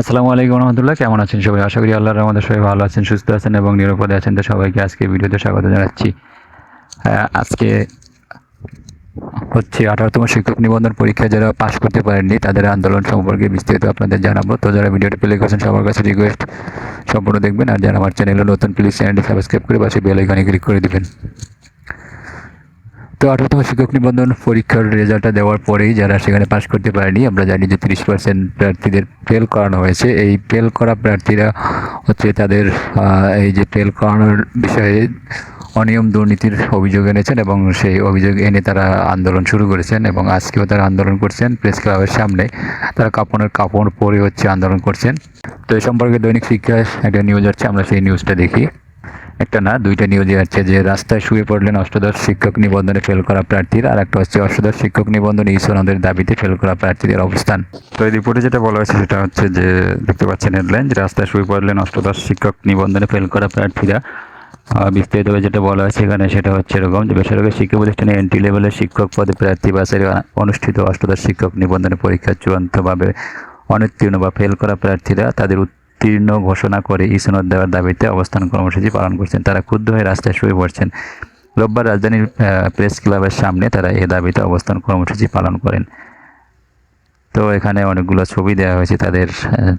আসসালামু আলাইকুম রহমতুল্লাহ, কেমন আছেন সবাই? আশা করি আল্লাহর আমাদের সবাই ভালো আছেন, সুস্থ আছেন এবং নিরাপদে আছেন। তো সবাইকে আজকে ভিডিওতে স্বাগত জানাচ্ছি। আজকে হচ্ছে আঠারোতম শিক্ষক নিবন্ধন পরীক্ষা যারা পাশ করতে পারেননি, তাদের আন্দোলন সম্পর্কে বিস্তারিত আপনাদের জানাব। তো যারা ভিডিওটি প্লে করছেন, সবার কাছে রিকোয়েস্ট সম্পূর্ণ দেখবেন। আর যারা আমার চ্যানেলে নতুন প্লিজ চ্যানেলটি সাবস্ক্রাইব করে পাশে বেল আইকনে ক্লিক করে দিবেন। তো আঠারোতম শিক্ষক নিবন্ধন পরীক্ষার রেজাল্টটা দেওয়ার পরেই যারা সেখানে পাশ করতে পারেনি, আমরা জানি যে তিরিশ পার্সেন্ট প্রার্থীদের ফেল করানো হয়েছে। এই ফেল করা প্রার্থীরা হচ্ছে তাদের এই যে ফেল করানোর বিষয়ে অনিয়ম দুর্নীতির অভিযোগ এনেছেন এবং সেই অভিযোগ এনে তারা আন্দোলন শুরু করেছেন এবং আজকেও তারা আন্দোলন করছেন প্রেস ক্লাবের সামনে। তারা কাপড়ের কাপড় পরে হচ্ছে আন্দোলন করছেন। তো এই সম্পর্কে দৈনিক শিক্ষায় একটা নিউজ আছে আমরা সেই নিউজটা দেখি। একটা না, দুইটা নিউজে আছে যে, রাস্তায় শুয়ে পড়লেন অষ্টদশ শিক্ষক নিবন্ধনে ফেল করা প্রার্থীর, আর একটা হচ্ছে অষ্টদশ শিক্ষক নিবন্ধনে ঈশ্বরদের দাবিতে ফেল করা প্রার্থীদের অবস্থান। তো এই রিপোর্টে যেটা বলা হয়েছে, সেটা হচ্ছে যে, দেখতে পাচ্ছেন হেডলাইন যে রাস্তায় শুয়ে পড়লেন অষ্টদশ শিক্ষক নিবন্ধনে ফেল করা প্রার্থীরা। বিস্তারিতভাবে যেটা বলা হয়েছে এখানে, সেটা হচ্ছে এরকম যে, বেসরকারি শিক্ষা প্রতিষ্ঠানে এন্ট্রি লেভেলের শিক্ষক পদে প্রার্থী বাছাই অনুষ্ঠিত অষ্টদশ শিক্ষক নিবন্ধনের পরীক্ষা চূড়ান্তভাবে অনুত্তীর্ণ বা ফেল করা প্রার্থীরা, তাদের উত্তীর্ণ ঘোষণা করে ইসনদ দেওয়ার দাবিতে অবস্থান কর্মসূচি পালন করছেন। তারা ক্ষুব্ধ হয়ে রাস্তায় শুয়ে পড়ছেন। রোববার রাজধানীর প্রেস ক্লাবের সামনে তারা এ দাবিতে অবস্থান কর্মসূচি পালন করেন। তো এখানে অনেকগুলো ছবি দেওয়া হয়েছে তাদের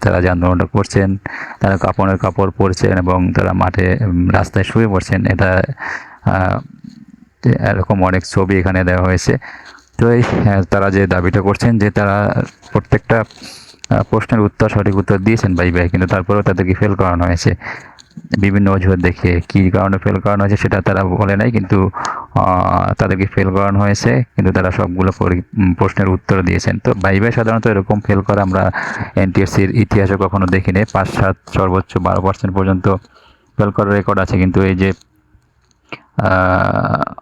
তারা যে আন্দোলনটা করছেন, তারা কাপড়ের কাপড় পরছেন এবং তারা মাঠে রাস্তায় শুয়ে পড়ছেন। এটা এরকম অনেক ছবি এখানে দেওয়া হয়েছে। তো এই তারা যে দাবিটা করছেন যে তারা প্রত্যেকটা প্রশ্নের উত্তর, সঠিক উত্তর দিয়েছেন বাই বাই কিন্তু তারপরেও তাদেরকে ফেল করানো হয়েছে। বিভিন্ন অজুহাত দেখিয়ে কী কারণে ফেল করানো হয়েছে সেটা তারা বলে নাই, কিন্তু তাদেরকে ফেল করানো হয়েছে, কিন্তু তারা সবগুলো পরি- প্রশ্নের উত্তর দিয়েছেন। তো বাই বাই সাধারণত এরকম ফেল করা আমরা এনটিএসসির ইতিহাসে কখনো দেখিনি। পাঁচ, সাত, সর্বোচ্চ বারো পার্সেন্ট পর্যন্ত ফেল করার রেকর্ড আছে, কিন্তু এই যে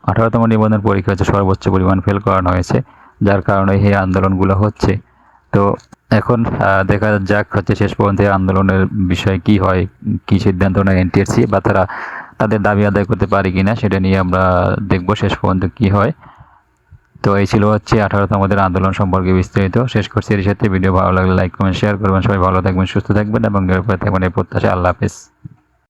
আঠারোতম নিবন্ধন পরীক্ষা হচ্ছে সর্বোচ্চ পরিমাণ ফেল করানো হয়েছে, যার কারণে এই আন্দোলনগুলো হচ্ছে। তো এখন দেখা যাক হচ্ছে শেষ পর্যন্ত আন্দোলনের বিষয়ে কি হয়, কি সিদ্ধান্ত নেয় এনটিএসসি বা তারা তাদের দাবি আদায় করতে পারে কিনা সেটা নিয়ে আমরা দেখব শেষ পর্যন্ত কি হয়। তো এই ছিল হচ্ছে আঠারোতম আমাদের আন্দোলন সম্পর্কে বিস্তারিত। শেষ করছি এর সাথে। ভিডিও ভালো লাগলে লাইক কমেন্ট শেয়ার করবেন। সবাই ভালো থাকবেন, সুস্থ থাকবেন এবং এরপরে থাকবেন এই প্রত্যাশা আল্লাহ হাফেজ।